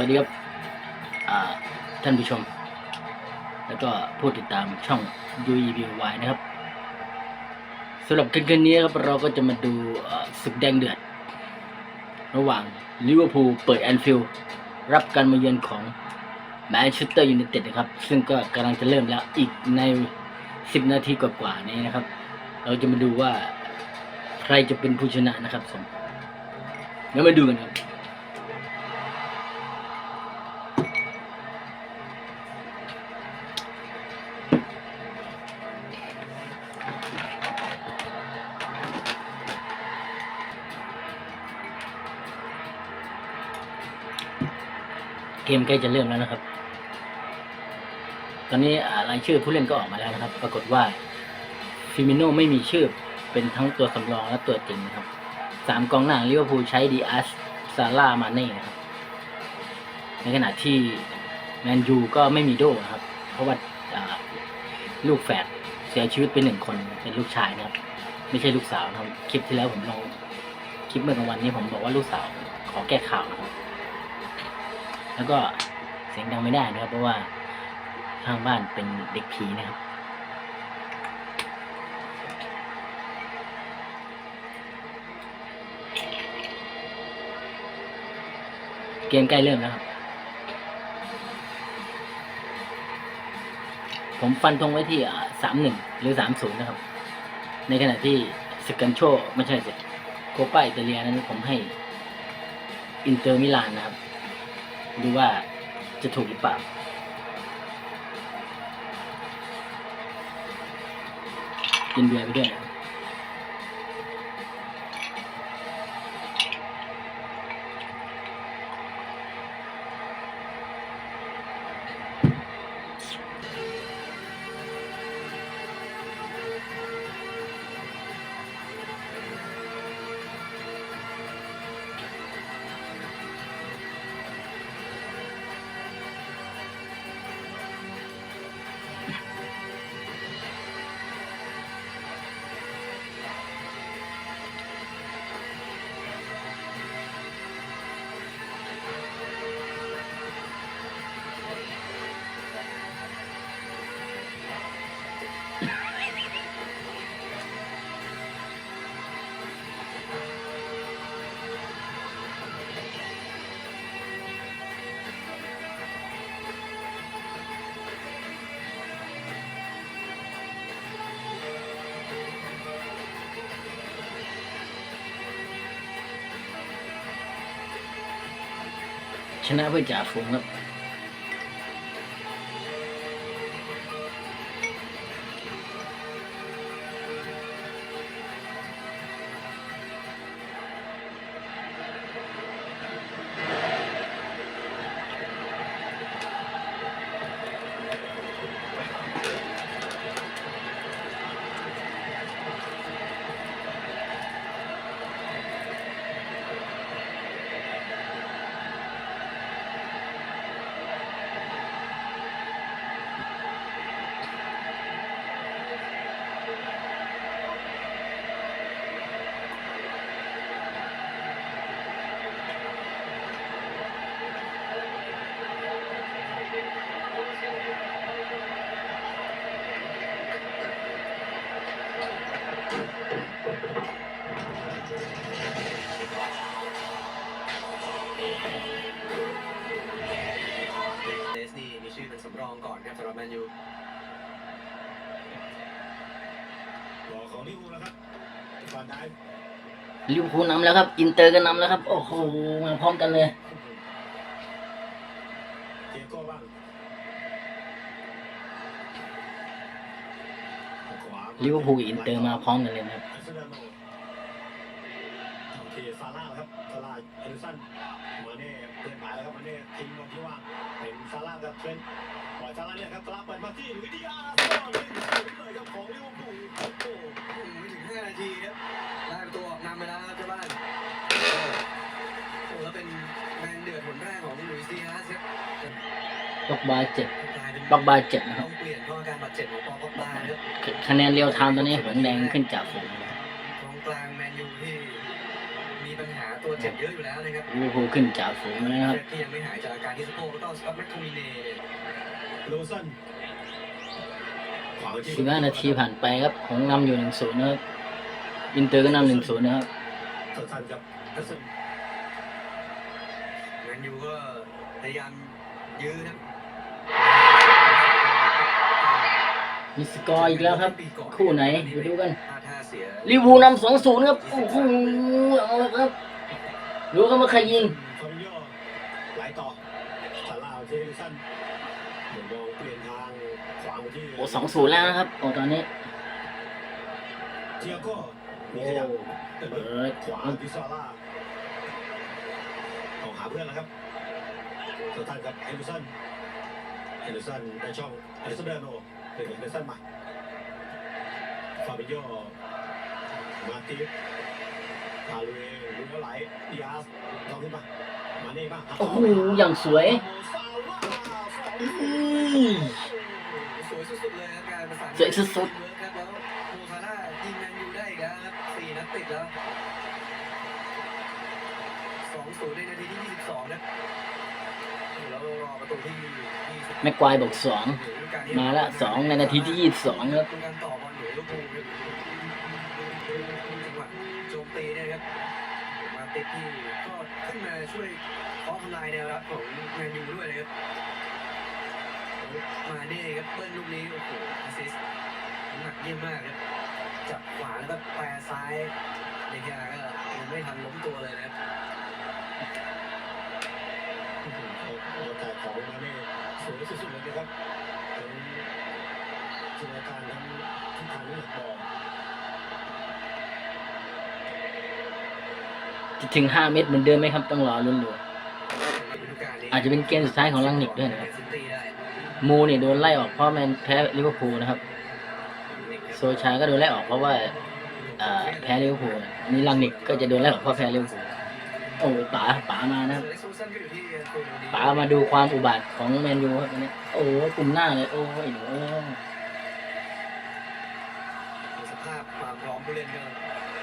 วัสดีครับท่านผู้ชม แล้วก็ผู้ติดตามช่อง UEBY นะครับสำหรับคืนนี้ครับเราก็จะมาดูศึกแดงเดือด ระหว่างลิเวอร์พูลเปิดแอนฟิลด์รับการมาเยือนของแมนเชสเตอร์ยูไนเต็ดนะครับ ซึ่งก็กำลังจะเริ่มแล้วอีกใน 10 นาทีกว่าๆนี้นะครับ เราจะมาดูว่าใครจะเป็นผู้ชนะนะครับผมเดี๋ยวมาดูกันครับ เกมใกล้จะเริ่มแล้วนะครับ ตอนนี้รายชื่อผู้เล่นก็ออกมาแล้วนะครับ ปรากฏว่าฟิมิโนไม่มีชื่อเป็นทั้งตัวสำรองและตัวจริงนะครับสามกองหน้าลิเวอร์พูลใช้ดีอาสซาร่ามาเน่นะครับ ในขณะที่แมนยูก็ไม่มีโดนะครับ เพราะว่าอ่าลูกแฝดเสียชีวิตไปหนึ่งคนเป็นลูกชายนะครับ ไม่ใช่ลูกสาวนะครับ คลิปที่แล้วผมลงคลิปเมื่อกลางวันนี้ผมบอกว่าลูกสาวขอแก้ข่าวนะครับ แล้วก็เสียงดังไม่ได้นะครับ เพราะว่าข้างบ้านเป็นเด็กผีนะครับ เกมใกล้เริ่มแล้วครับ ผมฟันธงไว้ที่สามหนึ่งหรือสามศูนย์นะครับ ในขณะที่สกันโชไม่ใช่สิโคป้าอิตาเลียนั้นผมให้อินเตอร์มิลานนะครับ ดูว่าจะถูกหรือเปล่ากินเบียร์ไปด้วย ชนะเพื่อจ่าฝูงครับ อนครับสำหรับแมนยูหล่อของลิเวอร์พูลแล้วครับฟานไดค์ลิเวอร์พูลนำแล้วครับ อินเตอร์ก็นำแล้วครับ โอ้โหมาพร้อมกันเลยเจโก้บ้างขวาลิเวอร์พูลกับอินเตอร์มาพร้อมกันเลยนะครับ อัสเดโนโอเคซาร่าครับซาร่าเอลิสันมาเน่เปลี่ยนหมายแล้วครับมาเน่ทิ้งบอลที่ว่างเป็นซาร่ากับเทรนต์ ปล่อยซาร่าเนี่ยครับซาร่าเปิดมาที่วิดีอาร์สองเลยเลยครับของลิเวอร์พูลโอ้โหไม่ถึง5นาทีครับได้ประตูออกนำไปแล้วครับเจ้าบ้านโอ้โหแล้วเป็นแมนเดือดผลแรกของหลุยส์ดีอาร์สครับบักบาเจ็บบักบาเจ็บนะครับต้องเปลี่ยนเพราะอาการบาดเจ็บของปอปบาครับคะแนนเรียวไทม์ตอนนี้หงแดงขึ้นจากฝูงนะครับกองกลางแมนยูที่มีปัญหาตัวเจ็บเยอะอยู่แล้วนะครับลิเวอร์พูลขึ้นจากฝูงแล้วนะครับที่ยังไม่หายจากอาการที่สะโพกก็ต้องสกับแมคโทมิเน่เนี่ย โลซันขวางที่สิบห้านาทีผ่านไปครับของนำอยู่หนึ่งศูนย์นะครับอินเตอร์ก็นำหนึ่งศูนย์นะครับสั้นๆกับทัศนแมนยูก็พยายามยื้อครับมีสกอร์อีกแล้วครับ คู่ไหนไปดูกันท่าเสียลิเวอร์พูลนำสองศูนย์ครับโอ้โหเอาละครับรู้กันว่าใครยิง ฟาบิโยไหลต่อซาร่าเจลิสัน โอ้สองศูนย์แล้วนะครับ โอ้ตอนนี้เทียโก้มีโอ้ขยับเปิดขวาที่ซาร่าออกหาเพื่อนแล้วครับสตันกับเฮนเดอร์สันเฮนเดอร์สันในช่องเฮนเดอร์สันเดินโอเป็นเฮนเดอร์สันใหม่ฟาบิโยมาติฟพาลุเอลุยไหลดิอาสลองขึ้นมามาเน่บ้างโอ้โหอย่างสวยอือืม สวยสุดๆเลยครับการประสานสวยสุดๆ ครับแล้วโมซาร่ายิงแมนยูได้อีกแล้วครับสี่นัดติดแล้วสองศูนย์ในนาทีที่ยี่สิบสองนะแล้วรอประตูที่ยี่สิบ แม็กควายบอกสอง มาละสองในนาทีที่ยี่สิบสองครับเป็นการต่อบอลอยู่ลิเวอร์พูลครับจังหวะโจมตีเนี่ยครับ มาติดที่ก็ขึ้นมาช่วยเคาะทำลายแนวรับของแมนยูด้วยนะครับ มาเน่ครับเปิ้ลลูกนี้โอ้โหแอสซิสต์น้ำหนักเยี่ยมมากครับจับขวาแล้วก็แปรซ้ายในแค่ก็ยังไม่ทันล้มตัวเลยนะครับโอกาสของมาเน่สวยสุดๆเลยนะครับทั้งจินตนาการทั้งทิศทางน้ำหนักบอลจะถึงห้าเมตรเหมือนเดิมไหมครับ ต้องรอลุ้นดู อาจจะเป็นเกมสุดท้ายของลังนิกด้วยนะครับซิตี้ได้ มูเนี่ยโดนไล่ออกเพราะแมนแพ้ลิเวอร์พูลนะครับ โซชาก็โดนไล่ออกเพราะว่าแพ้ลิเวอร์พูลนี่ลังนิกก็จะโดนไล่ออกเพราะแพ้ลิเวอร์พูลโอ้ป๋าป๋ามานะครับป๋ามาดูความอุบาทของแมนยูครับวันนี้โอ้กลุ่มหน้าเลย โอ้ยหนูเอ้ยสภาพความพร้อมผู้เล่นก็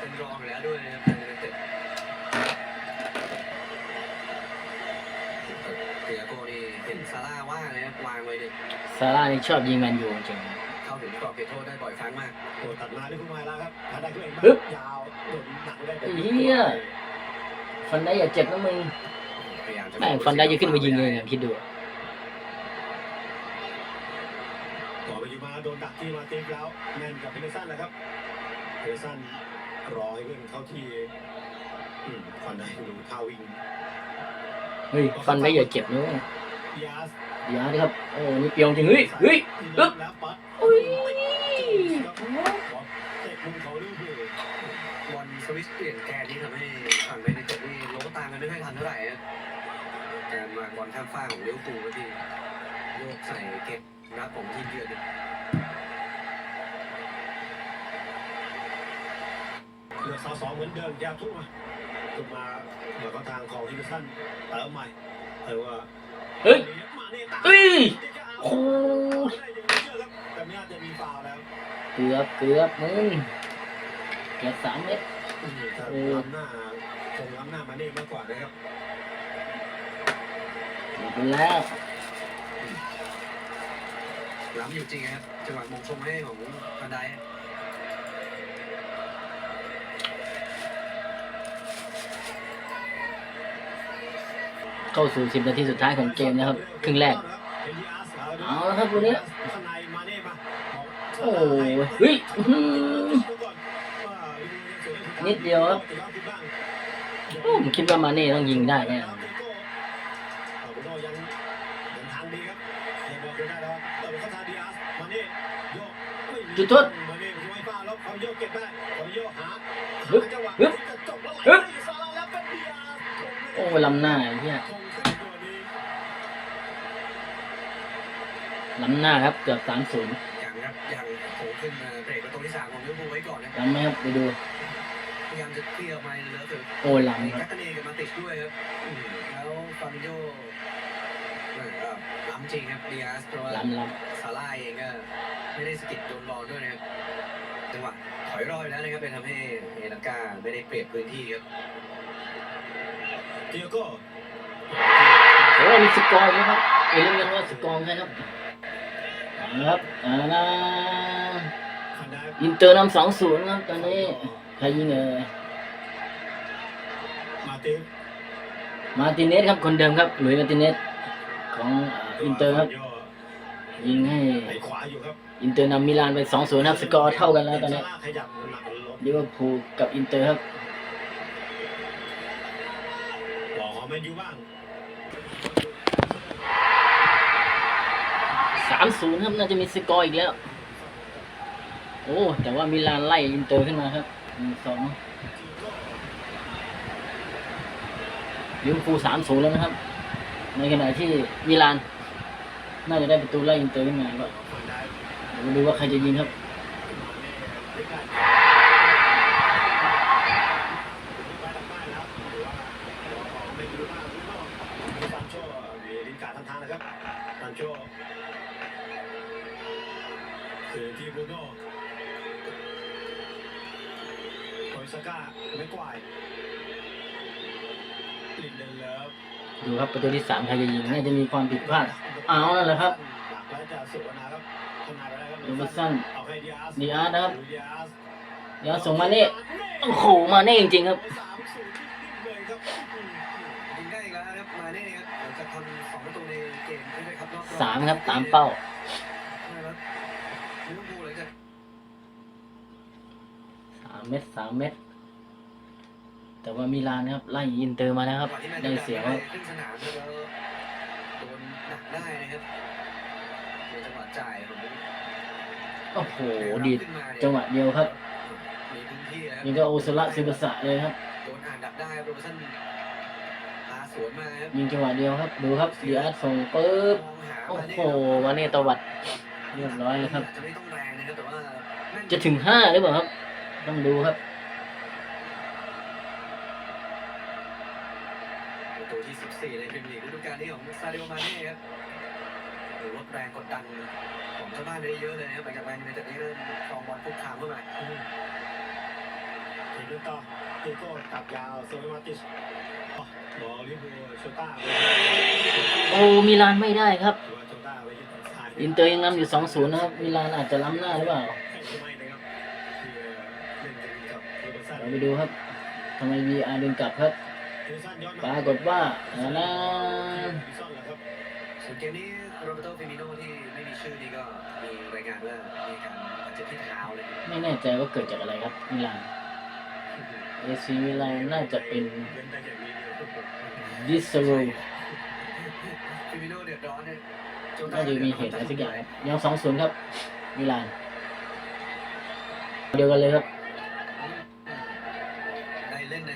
เป็นรองอยู่แล้วด้วยนะครับแต่เต็ดเตียโกนี่เห็น ซาร่าว่างเลยครับวางไว้เนี่ยซาร่านี่ชอบยิงแมนยูจริงเข้าถึงกรอบเขตโทษได้บ่อยครั้งมากโอ้ตัดมาได้ขึ้นมาแล้วครับถ้าได้ขึ้นเองปึ๊บยาวโดนหนักไม่ได้ไอ้เหี้ยฟันได้อย่าเจ็บนะมึงพยายามจะแม่งฟันได้จะขึ้นมายิงเลยเนี่ยคิดดูต่อไปอยู่มาโดนดักที่มาติฟแล้วแมนกับเฮนเดอร์สันนะครับเฮนเดอร์สันรอให้เพื่อนเข้าที่อืมฟันได้ดูท่าวิ่งเฮ้ยฟันได้อย่าเจ็บนะดิอาสอ ย่าดิครับ โอ้นี่เปียงจริงเฮ้ยเฮ้ยปึ๊บแล้วปัดอุ้ยเตะมุมของลิเวอร์พูลบอลสวิตช์เปลี่ยนแกนที่ทำให้ฝั่งเบนเนเต็ดนี่โล้ตามกันไม่ค่อยทันเท่าไหร่นะการวางบอลข้ามฟ้ากของลิเวอร์พูลก็ที่โยกใส่เก็บรับของทีมเยือนเนี่ยเหลือสองสองเหมือนเดิมยาวทุกมาทุกมาเหมือนเขาทางของฮินเดอร์สันเติมใหม่แต่ว่า เฮ้ยมาเนี่ยตามเฮ้ยโอ้โอ้แต่ไม่น่าจะมีฟาวแล้วเกือบเกือบมึงเกือบสามเมตรถ้าโอ้ล้ำหน้าคงล้ำหน้ามาเน่มากกว่านะครับหมดไปแล้วล้ำอยู่จริงครับจังหวะมงชงให้ของพันได เข้าสู่สิบนาทีสุดท้ายของเกมนะครับ ครึ่งแรก เอาละครับวันนี้โอ้ยเฮ้ยอื้อหือนิดเดียวครับผมคิดว่ามาเน่ต้องยิงได้แน่นอนจุดโทษโยกเก็บได้เขาโยกหาฮึบฮึบฮึบโอ้ลำหน้าไอ้เหี้ย ล้ำหน้าครับเกือบสามศูนย์อย่างครับอย่างโผล่ขึ้นมาเบรกประตูที่สามของลิเวอร์พูลไว้ก่อนนะล้ำไหมครับไปดูพยายามจะเคลียร์ออกมาเหลือเกินโอ้ยแคล้ำครับตเตเนกับมาติดด้วยครับอืมแล้วฟาบิโยแหม่ก็ล้ำจริงครับดีอาสเพราะว่าล้ำล้ซาร่าเองก็ไม่ได้สกิดโดนบอลด้วยนะครับจังหวะถอยรอยแล้วนะครับเลยทำให้เอลังกาไม่ได้เปรียบพื้นที่ครับเดียโก้โอ้มีสกอร์อีกนะครับเอย่าลืมกันว่าสกอร์ใช่ครับเอาละ ครับเอาละคันได้อินเตอร์นำสองศูนย์ครับตอนนี้ใครยิงเอ่ยมาติฟมาร์ติเนสครับคนเดิมครับหลุยส์มาร์ติเนสของอ่าอินเตอร์ครับยิงให้ไปขวาอยู่ครับอินเตอร์นำมิลานไปสองศูนย์ครับสกอร์เท่ากันแล้วตอนนี้ซาร่าขยับหนักลงลิเวอร์พูลกับอินเตอร์ครับบอกของแมนยูบ้างามศูนย์ครับน่าจะมีสกอร์อีกแล้ว โอ้ แต่ว่ามิลานไล่อินเตอร์ขึ้นมาครับหนึ่งสองลิเวอร์พูลสามศูนย์แล้วนะครับ ในขณะที่มิลาน น่าจะได้ประตูไล่อินเตอร์ขึ้นมาก็คันได้เดี๋ยวมาดูว่าใครจะยิงครับ ดนเลิฟดูครับประตูที่สามใครจะยิงน่าจะมีความผิดพลาดเอานั่นแหละครับหลักแล้วจะสุวรรณครับทำนายไปได้ครับโรเบอร์สันเอาให้ดิอาสดีอาร์ตนะครับดิอาสเดี๋ยวส่งมาเน่โอ้โหมาเน่จริงๆครับสามศูนย์นิ่งๆเลยครับยิงได้อีกแล้วนะครับมาเน่ครับหลังจากทำสองประตูในเกมนี้นะครับรอบๆสามครับตามเป้านะครับลิเวอร์พูลหลังจากสามเม็ดสามเม็ด แต่ว่ามิลานนะครับไล่อินเตอร์มาแล้วครับจังหวะที่แมนได้ยูเสียได้ครับขึ้นสนามแล้วโดนหนักได้นะครับในจังหวะจ่ายของโอ้โหดีดจังหวะเดียวครับมีพื้นที่นะครับนี่ก็โอซุระซิบะสะเลยครับโดนอ่านดักได้ครับโรเบอร์สันพาสวนมาครับยิงจังหวะเดียวครับ ดูครับดีอาร์ตส่งปุ๊บมองหาโอ้มาเน่โหมาเน่ตวัดเรียบร้อยแล้วครับจะไม่ต้องแรงนะครับแต่ว่าแม่นจะถึงห้าหรือเปล่าครับ ต้องดูครับ ประตูที่ 14 ในพรีเมียร์ลีกฤดูกาลนี้ของซาดิโอมาเน่ครับหรือลดแรงกดดันของชาวบ้านได้เยอะเลยนะครับหลังจากแมนยูไนเต็ดได้เริ่มครองบอลคุกคามเข้ามาทีนี้ต่อตีโก้ตัดยาวเซอร์มาติสบอลลิเวอร์โชต้าโอ้มิลานไม่ได้ครับหรือว่าโชต้าไปยึดทางซ้ายอินเตอร์ยังนำอยู่สองศูนย์นะครับ มิลานอาจจะล้ำหน้าหรือเปล่าไม่นะครับที่เล่นกันกับโรเบอร์สันเราไปดูครับทำไม VR ดึงกลับครับ โรเบอร์สันย้อนปรากฏว่าเอานะซ่อนเหรอครับส่วนเกมนี้โรเบร์โตฟิมิโนที่ไม่มีชื่อนี่ก็มีรายงานว่ามีการบาดเจ็บที่เท้าเลยไม่แน่ใจว่าเกิดจากอะไรครับมิลานเอซีมิลานน่าจะเป็นเล่นได้อย่างนี้เลยดิสโรฟิมิโนเดือดร้อนเนี่ยโจน่าจะมีเหตุอะไรสักอย่างครับยังสองศูนย์ครับมิลานเดียวกันเลยครับได้เล่นนะ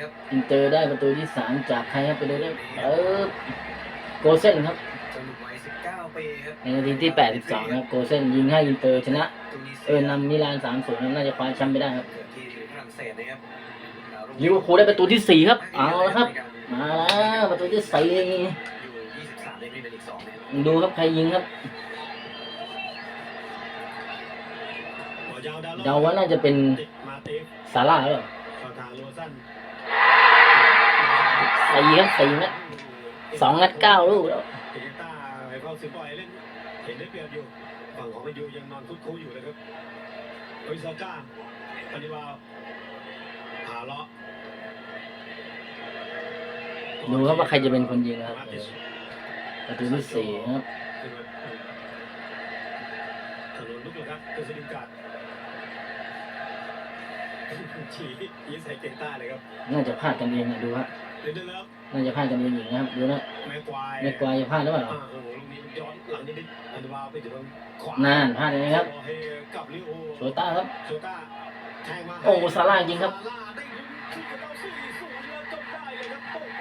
ครับอินเตอร์ได้ประตูที่สามจากใครครับไปดูได้เออโกเซนครับจนหนุ่มวัย19ปีครับในนาทีที่ 82นะครับ โกเซนยิงให้อินเตอร์ชนะตูนิเซียเออนำมิลาน3 0น่าจะคว้าแชมป์ไปได้ครับเกิดที่ฝรั่งเศสนะครับลิเวอร์พูลได้ประตูที่ 4 ครับ เอาละครับ มาแล้วประตูที่สี่อยู่23ในพรีเมียร์ลีก2เนี่ยดูครับ ใครยิงครับบอลยาวดาวเดาว่าน่าจะเป็นติดมาติฟซาร่าหรือเปล่า สี่ครับสี่นัดสองนัดเก้าลูกแล้วเอเจต้าไอ้เข้าสิบอยเล่นเห็นได้เปรียบอยู่ฝั่งของแมนยูยังนอนคุดคู้อยู่เลยครับโออิซาก้าปฏิบาลหาเลาะดูครับว่าใครจะเป็นคนยิงนะครับเออประตูที่สี่ครับถนนลุกเลยครับเกษตรกาดฉียีใส่เกนต้าเลยครับ น่าจะพลาดกันเองนะดูฮะเล่ นได้แล้วน่าจะพลาดกันเองอย่างนะครับดูนะแม็กควายไม่กวายจะพลาดหรือเปล่าอ่าโอ้โหลูกนี้มันย้อนหลังนิดนิดอันดาวาไปถึงขวาน่านพลาดเลยครับให้กับลิโอโชต้าครับโชต้าแทงมาโอ้ซาร่ายิงครับซาร่าได้ลุ้นขึ้นกับเราสี่ศูนย์แล้วจบได้เลยครับโอ้โห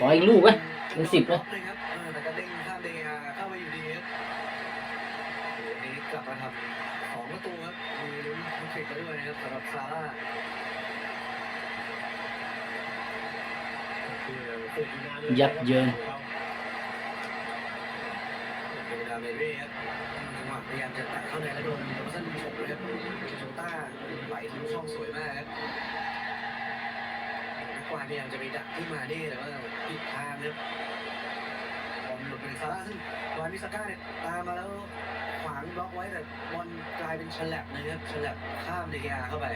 ขออีกลูกไหมเป็นสิบไหมนะครับเออแต่ก็เด้งข้ามเดอาเข้ามาอยู่ดีครับโอ้โหอันนี้กลับมาทำสองประตูครับมีลุ้นแฮตทริกแล้วด้วยนะครับสำหรับซาร่า ยับเยินเป็นเวลาเบเบ้ครับจังหวะพยายามจะตัดเข้าในแล้วโดนโดนเส้นฉกเลยครับโชต้าไหลทะลุช่องสวยมากครับวาพยายามจะไปดักขึ้นมานี่แต่ว่าผิดทางนะครับบอลหลุดไปซาร่าซึ่งวานมิสก้าเนี่ยตามมาแล้วขวางบล็อกไว้แต่บอลกลายเป็นฉลับนะครับฉลับข้ามเดกอาเข้าไป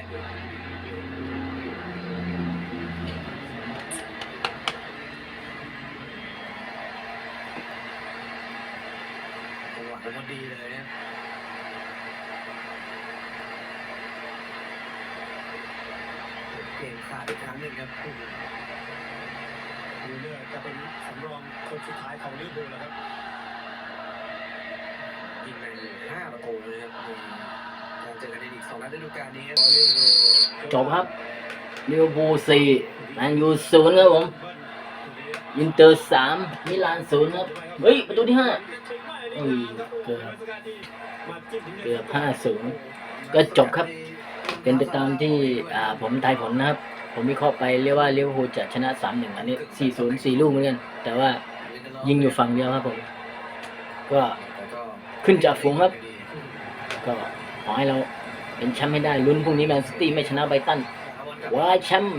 ดีเลยนะเกมขาดอีกครั้งหนึ่งครับดูเนี่ยจะเป็นสำรองคนสุดท้ายของลิเวอร์พูลแล้วครับยิงไปห้าประตูเลยครับในการเจอกันในอีกสองนัดฤดูกาลนี้ครับจบครับลิเวอร์พูลสี่แมนยูศูนย์ครับผม อินเตอร์สามมิลานศูนย์ครับ เฮ้ย ประตูที่ห้า เอ้ยเกือบเกือบห้าศูนย์ก็จบครับ เป็นไปตามที่อ่าผมทายผลนะครับ ผมวิเคราะห์ไปเรียกว่าลิเวอร์พูลจะชนะสามหนึ่งอันนี้สี่ศูนย์สี่ลูกเหมือนกัน แต่ว่ายิงอยู่ฝั่งเดียวครับผม ก็ขึ้นจากฝูงครับ ก็ขอให้เราเป็นแชมป์ให้ได้ลุ้นพรุ่งนี้แมนซิตี้ไม่ชนะไบตันว่าแชมป์